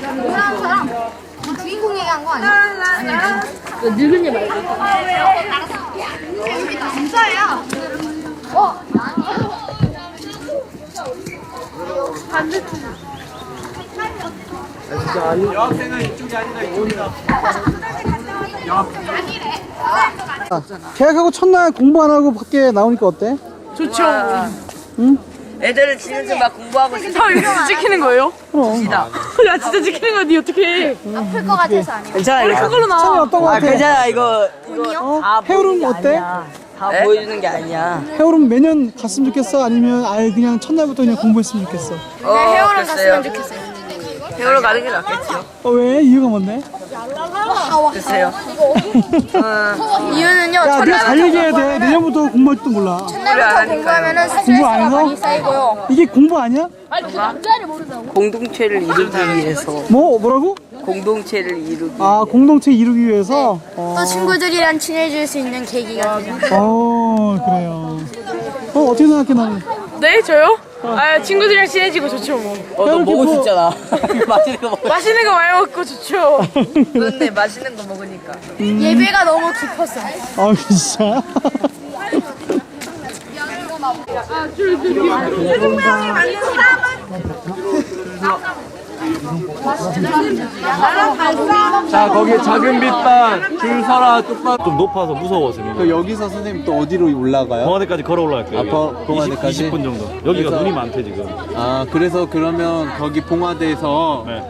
그런 사람 뭐 주인공 얘기한 거 아니야? 아니야 늙은 얘 말고 진짜야 어? 여학생은 이쪽이 아니라 이쪽이다 계약하고 첫날 공부 안 하고 밖에 나오니까 어때? 좋죠. 응? 애들은 집에서 막 공부하고 있어. 다 이렇게 찍히는 거예요? 그럼. 다 야, 진짜 찍히는 거니 어떡해. 아플 것 같아서 아니야 괜찮아 이거. 그걸로 찬이 나와. 어떤 거 아 같아? 괜찮아 이거 어? 보이는 게 어때? 아니야. 다 보여주는 게 아니야. 헤어룸 매년 갔으면 좋겠어? 아니면 아예 그냥 첫날부터 그냥 공부했으면 좋겠어? 어, 헤어룸 글쎄요. 갔으면 좋겠어요 헤어룸 가는 게 낫겠죠. 어, 왜? 이유가 뭔데? 글쎄요. 어, 이유는요 야, 네가 잘 얘기해야 돼. 내년부터 공부할지도 몰라. 첫날부터 공부하면은 공부 안 스트레스가 해서? 많이 쌓이고요 이게 공부 아니야? 공동체를 이루기 위해서 뭐, 뭐라고? 공동체를 이루기. 아, 공동체 이루기 위해서? 어, 또 친구들이랑 친해질 수 있는 계기가 되죠 어 그래요. 어, 어떻게 생각해, 나는? 네, 저요? 아, 친구들이랑 친해지고 좋죠, 뭐. 어, 너 먹을 수 뭐- 있잖아. 맛있는 거 먹을. 맛있는 거 많이 먹고 좋죠. 그런데 맛있는 거 먹으니까. 예배가 너무 깊었어 아, 진짜? 자 거기 작은 빛반 줄 서라 똑바로 좀 높아서 무서워서 그 여기서 선생님 또 어디로 올라가요? 봉화대까지 걸어 올라갈게요. 아, 봉- 봉화대까지? 20, 20분 정도. 여기가 그래서- 눈이 많대 지금. 아 그래서 그러면 거기 봉화대에서 네.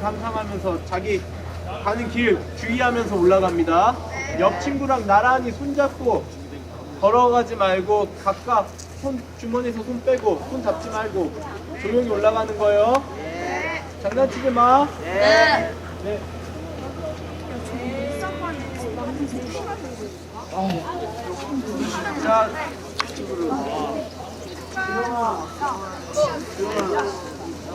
감상하면서 자기 가는 길 주의하면서 올라갑니다. 옆 친구랑 나란히 손잡고 걸어가지 말고 각각 손 주머니에서 손 빼고 손 잡지 말고 조용히 올라가는 거예요. 장난치지 마. 네. 자, 이쪽으로.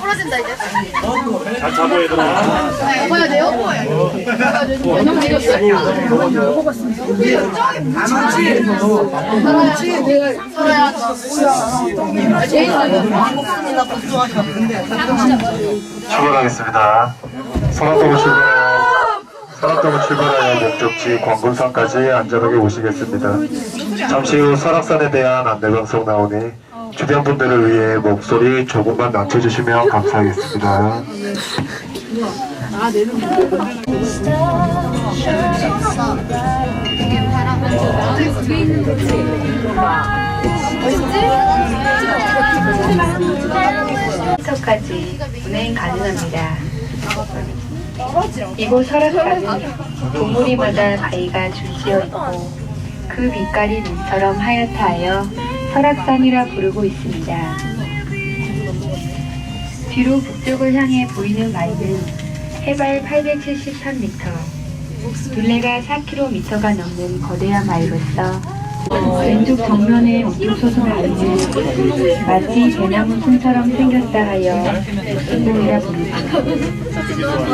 부러진다 이제. 잘 잡아 얘들아. 먹어야 돼요? 출발하겠습니다. 서랍동을 출발하여 서랍동을 출발하여 목적지 광군산까지 안전하게 오시겠습니다. 잠시 후 설악산에 대한 안내 방송 나오니 주변 분들을 위해 목소리 조금만 낮춰주시면 감사하겠습니다. 까지 운행 가능합니다. 이곳 설악산은 동무리마다 바위가 줄지어 있고 그 빛깔이 눈처럼 하얗다 하여 설악산이라 부르고 있습니다. 뒤로 북쪽을 향해 보이는 바위는 해발 873m, 둘레가 4km가 넘는 거대한 바위로서 왼쪽 정면에 우뚝 솟은 바위는 마치 대나무 손처럼 생겼다 하여 육순봉이라 부릅니다.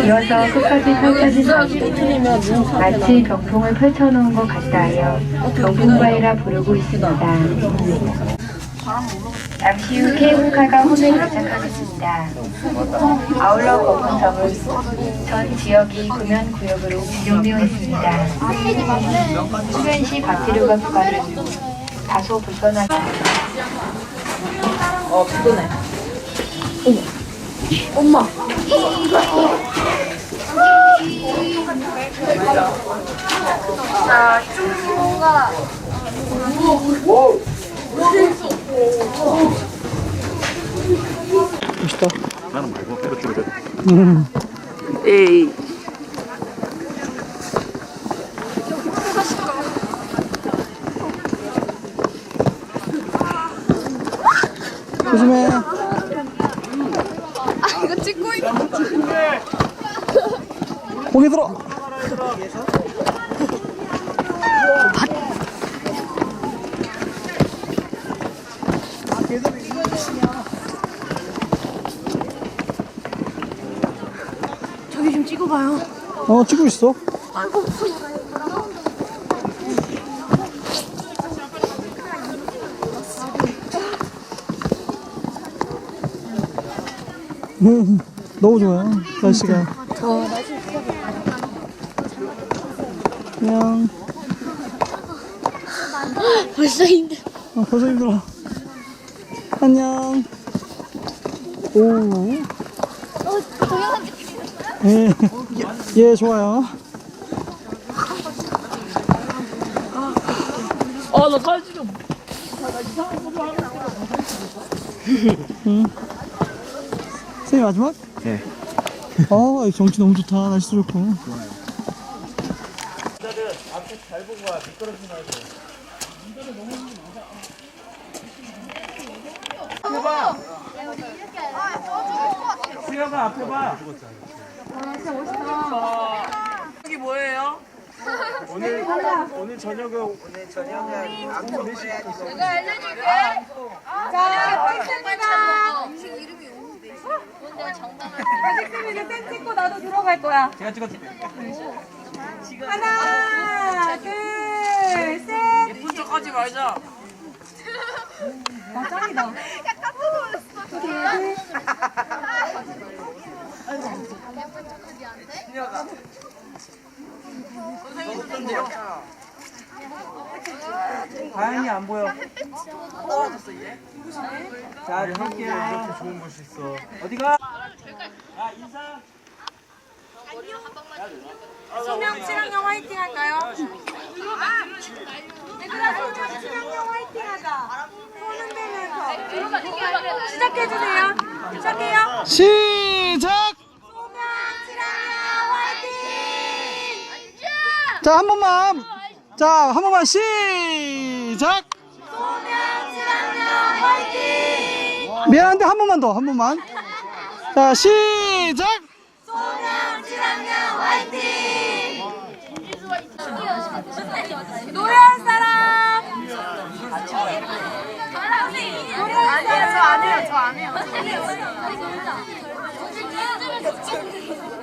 이어서 끝까지 펼쳐진 바위는 마치 병풍을 펼쳐놓은 것 같다 하여 병풍바위라 부르고 있습니다. 잠시 후 케이블카가 홈에 도착하겠습니다. 아울러 검은섬은 전 지역이 금연 구역으로 지정되어 있습니다. 수면 시 박지류가 부과는 다소 불편하게 어 피곤해. 멋있다. 에이. 조심해. 이거 찍고 있 고개 들어. 저기 좀 찍어 봐요. 어, 찍고 있어. 음, 너무 좋아요. 날씨가. 그냥. 벌써 힘들 어, 벌써 힘들어. 안녕. 오. 어, 동영상? 예, 예, 좋아요. 아 나 사진 좀. 선생님 마지막? 네. 아, 이 경치 너무 좋다. 날씨도 좋고. 수영아 앞에 봐. 여기 뭐예요? 오늘 오늘 저녁은 오늘 저녁은 안무 내가 알려줄게. 자, 팩트입니다. 음식 이름이 오는데. 뭔데 정답을. 선생님이 쌤 찍고 나도 들어갈 거야. 제가 찍었지. 하나, 둘, 셋. 예쁜 척하지 말자. 아 짱이다. 다행히 안 보여. 자, 할게요. 이렇게 좋은 곳이 있어. 어디가? 소명 칠학년 화이팅 할까요? 얘들아 소명 칠학년 화이팅 하자. 손 흔 들면서. 시작해주세요. 시작해요. 시작! 자, 한 번만. 자, 한 번만 시작! 미안한데 한 번만 더, 한 번만. 자, 시작! 노래할 사람! 노래할 사람! 저안 해요, 저안 해요.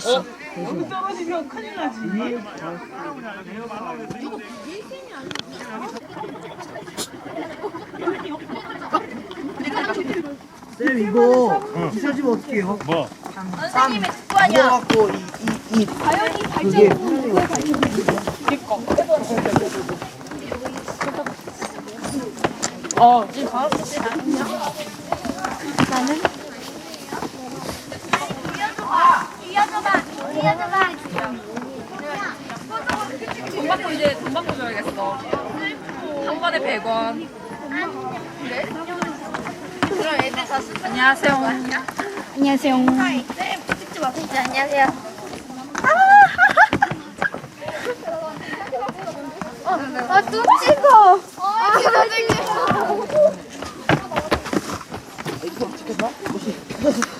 셔. 여기 있어. 여기. 어디 계셔? 다 올라와. 지원이 힘들어? 선생님의 특권이야. 과연 이 발전. 이어 줘봐. 이어줘봐. 돈 받고 이제 돈 받고 줘야겠어. 한 번에 100원. 그럼 애들 다 쓰. 안녕하세요. 안녕하세요. 찍지 마. 진짜 안녕하세요. 아, 또 찍어. 아, 찍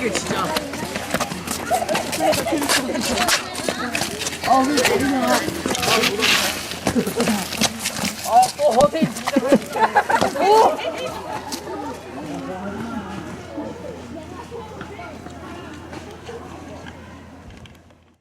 할게 진짜. 어, 또 허세이 진짜. 오!